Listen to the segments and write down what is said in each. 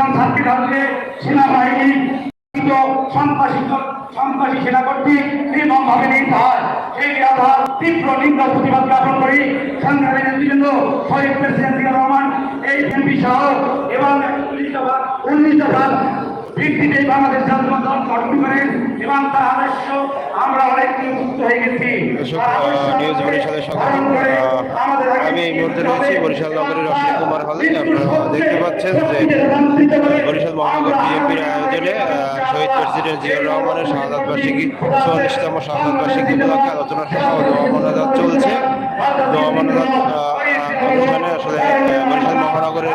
এবং সেনাবাহিনী কিন্তু সন্ত্রাসী সন্ত্রাসী সেনা কর্তৃক এই আধার তীব্র নিন্দা প্রতিবাদ জ্ঞাপন করি। সংগ্রামী নেতৃবৃন্দ, শহীদ প্রেসিডেন্ট রহমান, এই এমপি এবং উনিশ দফা ভিত্তিতে বাংলাদেশ জাতীয় দল গঠন করেন এবং তার আদর্শ আমরা অনেক মুক্ত হয়ে গেছি। নিউজ বরিশালের আমি এই মুহূর্তে রয়েছি বরিশাল নগরীর রশ্মি কুমার হলে। আপনারা দেখতে পাচ্ছেন যে বরিশাল মহানগর বিএনপির আয়োজনে শহীদ প্রেসিডেন্ট জিয়াউর রহমানের শাহাদাত বার্ষিকী চুয়াল্লিশতম শাহাদাত বার্ষিকী উপলক্ষে আলোচনা সভা ও দোয়া মোনাজাত চলছে। দোয়া অনুষ্ঠানে আসলে বরিশাল মহানগরের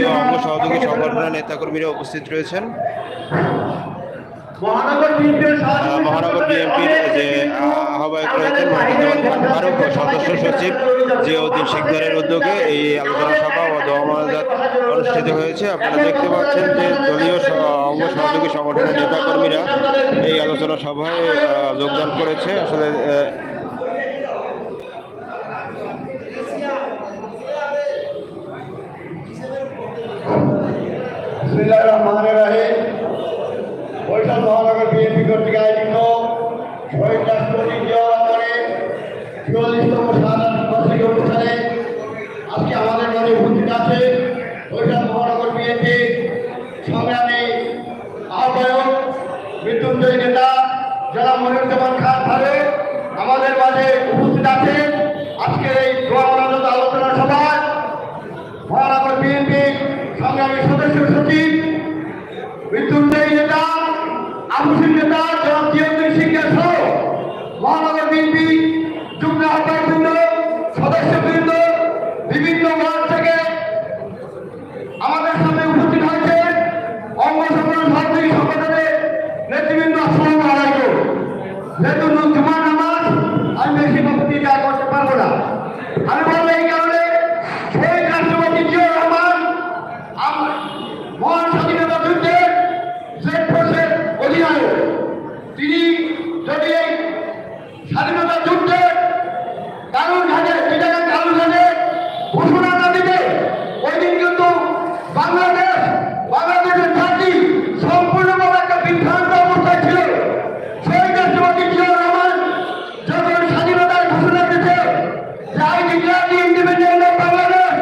আহ, অঙ্গ সহযোগী সংগঠনের নেতাকর্মীরা উপস্থিত রয়েছেন। মহানগর বিএনপির যে আহ্বায়ক রয়েছেন ফারুক সদস্য সচিব জিয়াউদ্দিন শিকদারের উদ্যোগে এই আলোচনা সভা ও দোয়া মোনাজাত অনুষ্ঠিত হয়েছে। আপনারা দেখতে পাচ্ছেন যে দলীয় অঙ্গ সহযোগী সংগঠনের নেতাকর্মীরা এই আলোচনা সভায় যোগদান করেছে। আসলে আহ, বিসমিল্লাহির রহমানির রহিম বরিশাল মহানগর বিএনপি কর্তৃক আয়োজিত শহীদ রাষ্ট্রপতি জিয়াউর রহমানের চুয়াল্লিশতম শাহাদাত বার্ষিকী অনুষ্ঠানে আজকে আমাদের মাঝে উপস্থিত আছে বরিশাল মহানগর বিএনপি সংগ্রামী আহ্বায়ক মৃত্যুঞ্জয় নেতা আমাদের মাঝে উপস্থিত আছেন। আজকের এই আলোচনা সভায় মহানগর বিএনপি সংগ্রামী সদস্য সচিব মৃত্যুঞ্জয়ী নেতা আবুসিন নেতা জনাব জিয়াউদ্দিন সিংহ সহ মহানগর বিএনপি যুগ্ম আহ্বায়কবৃন্দ সদস্যবৃন্দ বিভিন্ন ওয়ার্ড থেকে আমাদের সামনে উপস্থিত হয়েছে অঙ্গ সংগঠন সহযোগী সংগঠনের নেতৃবৃন্দ আসসালামু আলাইকুম যেহেতু জুমার নামাজ আমি বেশি বক্তৃতা করতে পারব না আমি বলব এই কারণে শহীদ রাষ্ট্রপতি জিয়াউর রহমান আম- মহান স্বাধীনতা যুদ্ধের শেখ ফোর্সের অধিনায়ক তিনি যদি এই স্বাধীনতা যুদ্ধে কারুর ঘাটে চিটাগাং কারুর ঘাটে ঘোষণা না দিবে ওই দিন কিন্তু বাংলাদেশ বাংলাদেশের জাতি সম্পূর্ণভাবে একটা বিভ্রান্ত অবস্থায় ছিল শহীদ রাষ্ট্রপতি জিয়াউর রহমান যখন স্বাধীনতার ঘোষণা দিতে যে I declare the independent of Bangladesh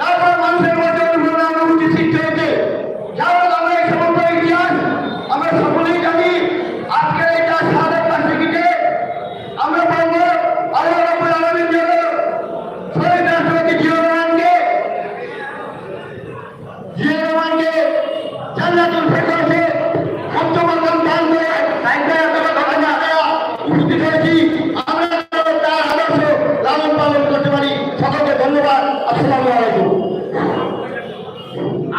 তারপর মানুষের মধ্যে অনুভূতি অনুভূতি সৃষ্টি হয়েছে যারা আমরা এই সমস্ত ইতিহাস আমরা সকলেই জানি আজকে এটা সাদের বার্ষিকীতে আমরা বলব আল্লাহ রাব্বুল আলামিন যেন শহীদ রাষ্ট্রপতি জিয়াউর রহমানকে জিয়াউর রহমানকে জান্নাতুল ফেরদৌসে উচ্চমর্যাদা দান করে সাহিত্য এতটা ঘটনা উপস্থিত হয়েছি আমরা যেন তার আদর্শ লালন পালন করতে পারি সকলকে ধন্যবাদ আসসালামু আলাইকুম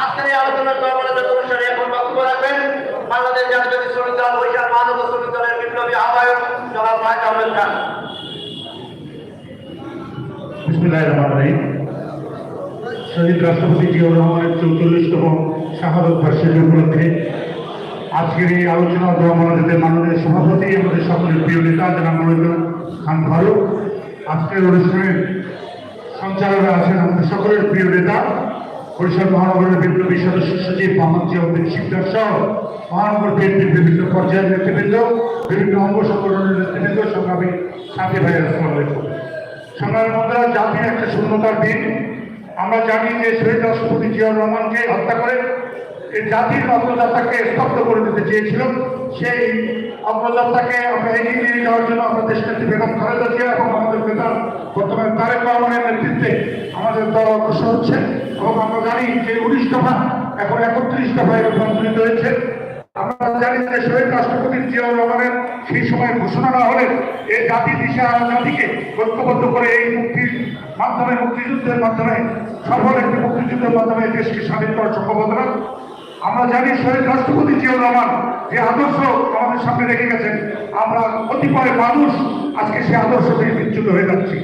আজকের এই আলোচনার কর্মরত অনুষ্ঠানে এখন বক্তব্য রাখবেন। বাংলাদেশ জাতীয় শ্রমিক দল, বরিশাল মহানগর শ্রমিক দলের বিপ্লবী আহ্বায়ক জনাব মাহিদ আহমেদ খান। শহীদ রাষ্ট্রপতি জিয়াউর রহমানের চৌচল্লিশতম শাহাদত বার্ষিকী উপলক্ষে আজকের এই আলোচনা আমাদের মাননীয় সভাপতি আমাদের সকলের প্রিয় নেতা যারা মনোরঞ্জন খান ফারুক। আজকের অনুষ্ঠানের সঞ্চালনে আছেন আমাদের সকলের প্রিয় নেতা বরিশাল মহানগরের বিপ্লবী সদস্য সচিব মোহাম্মদ জিয়াউদ্দিন শিকদার সহ মহানগর বিএনপির বিভিন্ন পর্যায়ের নেতৃবৃন্দ, বিভিন্ন অঙ্গ সংগঠনের নেতৃবৃন্দ, সংগ্রামী সাথী ভাই আসসালামু আলাইকুম। সংগ্রামী বন্ধুরা, জাতির একটা শূন্যতার দিন। আমরা জানি যে শহীদ রাষ্ট্রপতি জিয়াউর রহমানকে হত্যা করে এই জাতির অগ্রযাত্রাকে স্তব্ধ করে দিতে চেয়েছিল সেই অগ্রযাত্রাকে আমরা এগিয়ে নিয়ে যাওয়ার জন্য আমরা দেশনেত্রী বেগম খালেদা জিয়া এবং আমাদের নেতা বর্তমানে তারেক রহমানের নেতৃত্বে আমাদের দল অগ্রসর হচ্ছে এবং আমরা জানি যে উনিশ দফা, এখন একত্রিশ দফায় রূপান্তরিত হয়েছে। আমরা জানি যে শহীদ রাষ্ট্রপতি জিয়াউর রহমানের সেই সময় ঘোষণা না হলে এই জাতি, দিশা জাতিকে ঐক্যবদ্ধ করে এই মুক্তির মাধ্যমে, মুক্তিযুদ্ধের মাধ্যমে, সফল একটি মুক্তিযুদ্ধের মাধ্যমে দেশকে স্বাধীন করা সম্ভব হতো না আমরা জানি শহীদ রাষ্ট্রপতি জিয়াউর রহমান যে আদর্শ আমাদের সামনে রেখে গেছেন। আমরা কতিপয় মানুষ আজকে সেই আদর্শ থেকে বিচ্যুত হয়ে যাচ্ছি।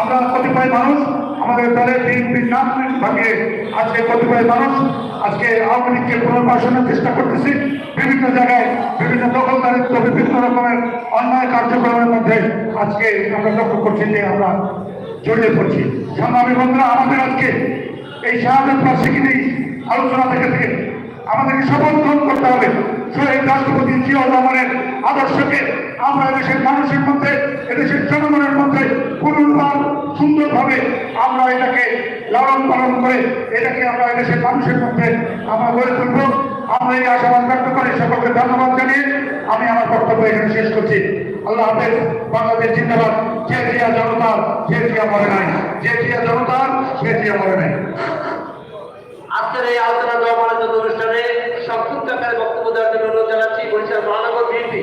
আমরা কতিপয় মানুষ, আমাদের দলের বিএনপির নাম ভাঙিয়ে আজকে কতিপয় মানুষ, আজকে আওয়ামী লীগকে পুনর্বাসনের চেষ্টা করতেছি। বিভিন্ন জায়গায় বিভিন্ন দখলদারিত্ব, বিভিন্ন রকমের অন্যায় কার্যক্রমের মধ্যে আজকে আমরা লক্ষ্য করছি যে আমরা জড়িয়ে পড়ছি। সংগ্রামী বন্ধুরা, আমাদের আজকে এই শাহাদত বার্ষিকী আলোচনা থেকে থেকে আমাদেরকে শপথ গ্রহণ করতে হবে। শহীদ রাষ্ট্রপতি জিয়া রহমানের আদর্শকে আমরা এদেশের মানুষের মধ্যে, এদেশের জনগণের মধ্যে পুনর্বার সুন্দরভাবে আমরা এটাকে লালন পালন করে, এটাকে আমরা এদেশের মানুষের মধ্যে আমরা গড়ে তুলব। আমরা এই আশাবাদ ব্যক্ত করে সকলকে ধন্যবাদ জানিয়ে আমি আমার বক্তব্য এখানে শেষ করছি। আল্লাহ হাফেজ, বাংলাদেশ জিন্দাবাদ। যে জিয়া জনতা যে জিয়া মরে নাই। যে জিয়া জনতা সে জিয়া মরে নাই। আজকের এই আলোচনা দেওয়া মনোযোগ অনুষ্ঠানে সংক্ষিপ্ত আকারে বক্তব্য দেওয়ার জন্য অনুরোধ জানাচ্ছি। বরিশাল মহানগর বিএনপি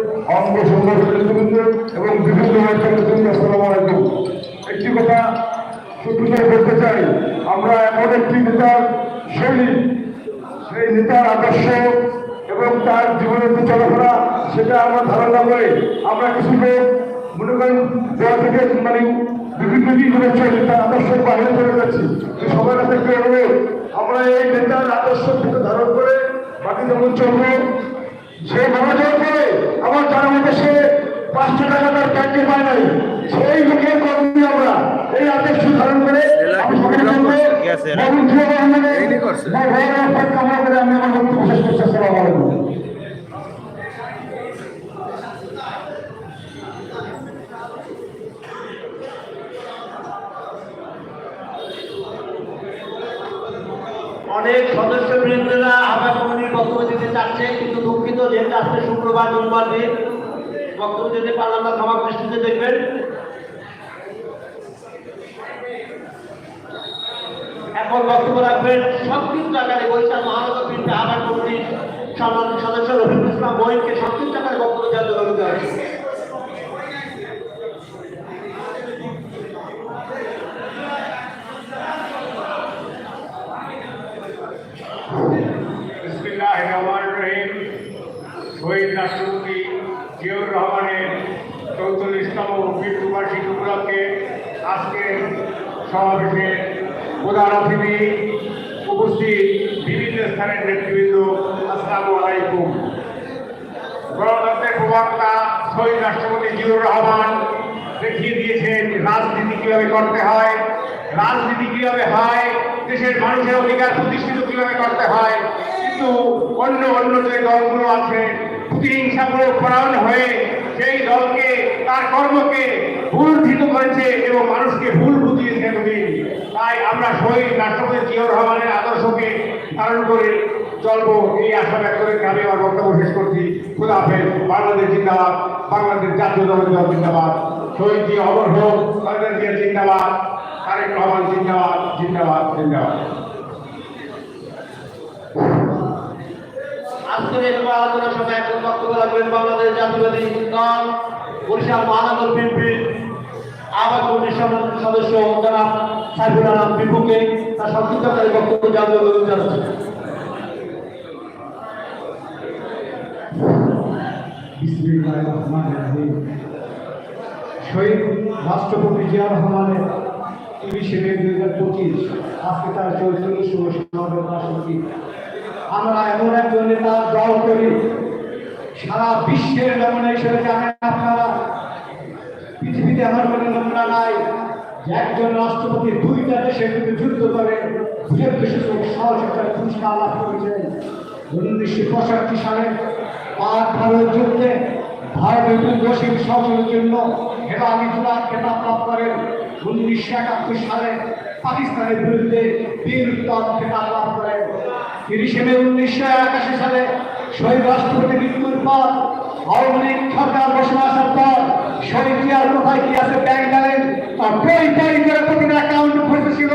অঙ্গ সংগঠনের নেতৃবৃন্দ এবং বিভিন্ন একটি কথা বলতে চাই, আমরা এমন একটি নেতার শৈলী, সেই নেতার আদর্শ এবং তার জীবনের যে চলাফেরা, সেটা আমরা ধারণা করে আমরা কিছু লোক, মনে করেন দেওয়া থেকে মানে বিভিন্ন দিন ধরে চলে তার আদর্শের বাইরে চলে যাচ্ছি। সবার কাছে একটু অনুরোধ, আমরা এই নেতার আদর্শ থেকে ধারণ করে বাকি যেমন চলবো সে মারা যাওয়ার আমার জানা মতে সে পাঁচশো টাকা তার ব্যাংকে পায় নাই। সেই লোকের কর্মী আমরা। এই আদর্শ ধারণ করে আমি সকলে বলব, আমি আমার বক্তব্য শেষ করছি। আসসালামু আলাইকুম অনেক আহ্বান কমিটির বক্তব্য দিতে চাচ্ছে, কিন্তু দুঃখিত যেহেতু আজকে শুক্রবার জুম্মার দিন। বক্তব্য দিতে পারলাম না, ক্ষমা দৃষ্টিতে দেখবেন। এখন বক্তব্য রাখবেন সংক্ষিপ্ত আকারে বৈশাখ মহানগর বিএনপি আহ্বান কমিটির সম্মানিত সদস্য রফিকুল ইসলাম মহিনকে সংক্ষিপ্ত আকারে বক্তব্য দেওয়ার জন্য অনুরোধ জানাচ্ছি। বিসমিল্লাহ রহমান রহিম শহীদ রাষ্ট্রপতি জিয়াউর রহমানের চৌচল্লিশতম মৃত্যুবার্ষিকী উপলক্ষে আজকের সমাবেশে প্রধান অতিথি উপস্থিত বিভিন্ন স্থানের নেতৃবৃন্দ, আসসালামু আলাইকুম। গণতন্ত্রের প্রবক্তা শহীদ রাষ্ট্রপতি জিয়াউর রহমান দেখিয়ে দিয়েছেন, রাজনীতি কীভাবে করতে হয়, রাজনীতি কীভাবে হয়, দেশের মানুষের অধিকার প্রতিষ্ঠিত কীভাবে করতে হয়, কিন্তু অন্য অন্য যে দলগুলো আছে প্রতিহিংসা করে পরায়ণ হয়ে সেই দলকে তার কর্মকে ভুল ধৃত করেছে এবং মানুষকে ভুল বুঝিয়েছে এতদিন। তাই আমরা শহীদ রাষ্ট্রপতি জিয়াউর রহমানের আদর্শকে ধারণ করে চলবো। এই আশা ব্যক্ত রেখে আমি আমার বক্তব্য শেষ করছি। খুদা হাফেজ। বাংলাদেশ জিন্দাবাদ। বাংলাদেশ জাতীয় দল জিন্দাবাদ। শহীদ জি অমর হোক খালেদা জিয়া জিন্দাবাদ। তারেক রহমান জিন্দাবাদ জিন্দাবাদ জিন্দাবাদ। আজকের এই আলোচনা সভায় বক্তব্য রাখবেন বাংলাদেশ জাতীয়বাদী দল। বরিশাল মহানগর বিএনপির আহ্বায়ক কমিটির সদস্য জনাব সাইফুল আলম বিপুকে তার সংক্ষিপ্তকারী বক্তব্য জানাচ্ছি। শহীদ রাষ্ট্রপতি আমরা এমন একজন নেতা, দল করি সারা বিশ্বের নমুনা হিসেবে জানেন আপনারা পৃথিবীতে এমন কোনো নমুনা নাই একজন রাষ্ট্রপতি দুইটা দেশের বিরুদ্ধে যুদ্ধ করে সূচক সহযোগিতার পুরস্কার লাভ করেছেন উনিশশো পঁয়ষট্টি সালে পাক ভারত যুদ্ধে ভারতের দুর্দশীল শাসনের জন্য হেলালি জুলার খেতাব লাভ করেন। উনিশশো একাত্তর সালে পাকিস্তানের বিরুদ্ধে বীর উত্তম খেতাব লাভ করেন। তিরিশে মে উনিশশো একাশি সালে শহীদ রাষ্ট্রপতি মৃত্যুর পর আওয়ামী লীগ সরকার বসে আসার পর শহীদ জিয়ার কোথায় কি আছে ব্যাংক ব্যালেন্স আর কই কই করে প্রতিটা অ্যাকাউন্ট বসেছিল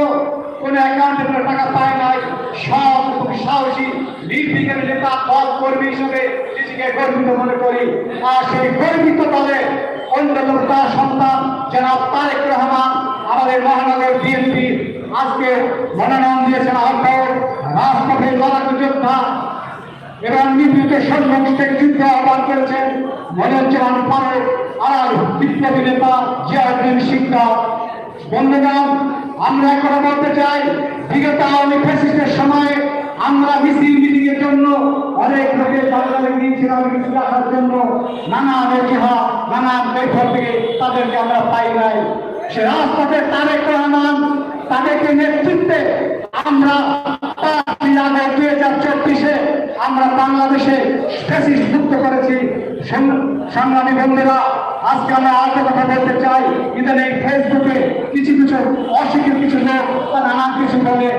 কোন অ্যাকাউন্টে কোনো টাকা পায় নাই। সব খুব সাহসী নির্বিঘ্নে নেতা, দল কর্মী হিসেবে নিজেকে গর্বিত মনে করি। আর সেই গর্বিত দলে অন্যতম তার সন্তান, জনাব তারেক রহমান, আমাদের মহানগর বিএনপি। আজকে মনোনয়ন দিয়েছেন আহ্বায়ক, রাজপথে লড়াকু যোদ্ধা এবং নিপীড়িত সন্মুখের যুদ্ধ আহ্বান করেছেন মনোজ্জামান ফারুক আর বিপ্লবী নেতা জিয়াউদ্দিন সিকদা বন্ধুগণ, আমরা এখন বলতে চাই, বিগত আওয়ামী ফ্যাসিস্টের সময়ে আমরা মিছিল মিটিং এর জন্য অনেক লোকের জায়গায় গিয়েছিলাম কিছু রাখার জন্য। নানান অজুহা নানান বৈঠক থেকে তাদেরকে আমরা পাই নাই। সে রাজপথে তারেক রহমান, তাদেরকে নেতৃত্বে আমরা পাঁচই দুই হাজার চব্বিশে আমরা বাংলাদেশে যুক্ত করেছি। সংগ্রামী বন্ধুরা, আজকে আমরা আরেকটা কথা বলতে চাই। ইদানিং ফেসবুকে কিছু কিছু অশিক্ষিত কিছু লোক বা নানান কিছু বলে।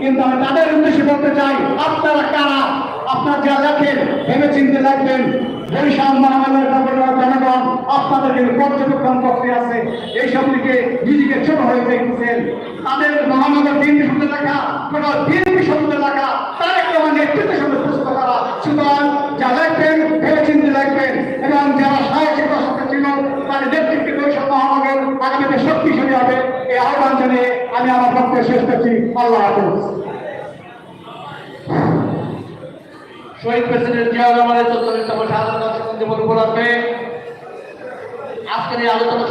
কিন্তু আমি তাদের উদ্দেশ্যে বলতে চাই, আপনারা কারা? আপনার যা লেখেন ভেবে চিনতে লাগবেন বরিশাল জনগণ, আপনাদেরকে পর্যবেক্ষণ করতে আছে। এইসব দিকে নিজেকে ছোট হয়ে দেখতেছেন তাদের মহানগর বিএনপি শব্দ লেখা কোনো বিএনপি শব্দ লেখা তারেক রহমান নেতৃত্বের সঙ্গে প্রস্তুত করা। সুতরাং যা লিখবেন ভেবে চিনতে লাগবেন এবং যারা সাহসিক সাথে ছিল, তাদের নেতৃত্বে বরিশাল মহানগর আগামীতে শক্তিশালী হবে, এই আহ্বান জানিয়ে আমি আমার পক্ষে শেষ করছি। আল্লাহ হাফেজ। শহীদ প্রেসিডেন্ট জিয়াউর রহমানের চৌচল্লিশতম শাহাদত বর্ষ দিবস উপলক্ষে আজকের এই আলোচনা